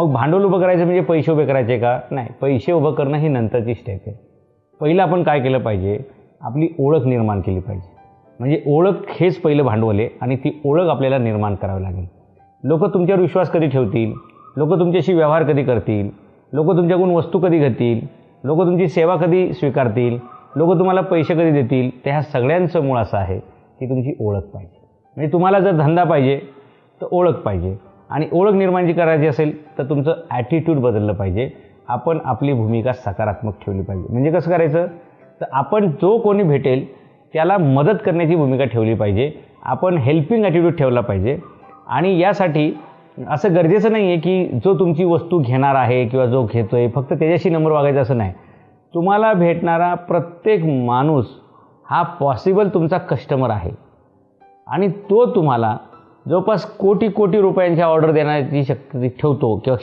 मग भांडवल उभं करायचं म्हणजे पैसे उभे करायचे का? नाही पैसे उभं करणं ही नंतरची स्टेप आहे. पहिलं आपण काय केलं पाहिजे? आपली ओळख निर्माण केली पाहिजे. म्हणजे ओळख हेच पहिलं भांडवल आहे आणि ती ओळख आपल्याला निर्माण करावी लागेल. लोक तुमच्यावर विश्वास कधी ठेवतील? लोक तुमच्याशी व्यवहार कधी करतील? लोक तुमच्याकडून वस्तू कधी घेतील? लोक तुमची सेवा कधी स्वीकारतील? लोक तुम्हाला पैसे कधी देतील? ते ह्या सगळ्यांचं मूळ असं आहे की तुमची ओळख पाहिजे. म्हणजे तुम्हाला जर धंदा पाहिजे तर ओळख पाहिजे. आणि ओळख निर्माण जी करायची असेल तर तुमचं ॲटिट्यूड बदललं पाहिजे. आपण आपली भूमिका सकारात्मक ठेवली पाहिजे. म्हणजे कसं करायचं? तर आपण जो कोणी भेटेल त्याला मदत करण्याची भूमिका ठेवली पाहिजे. आपण हेल्पिंग ॲटिट्यूड ठेवला पाहिजे. आणि यासाठी असं गरजेचं नाही आहे की जो तुमची वस्तू घेणार आहे किंवा जो घेतो आहे फक्त त्याच्याशी नंबर वागायचा असं नाही. तुम्हाला भेटणारा प्रत्येक माणूस हा पॉसिबल तुमचा कस्टमर आहे. आणि तो तुम्हाला जवळपास कोटी कोटी रुपयांच्या ऑर्डर देण्याची शक्ती ठेवतो किंवा क्षम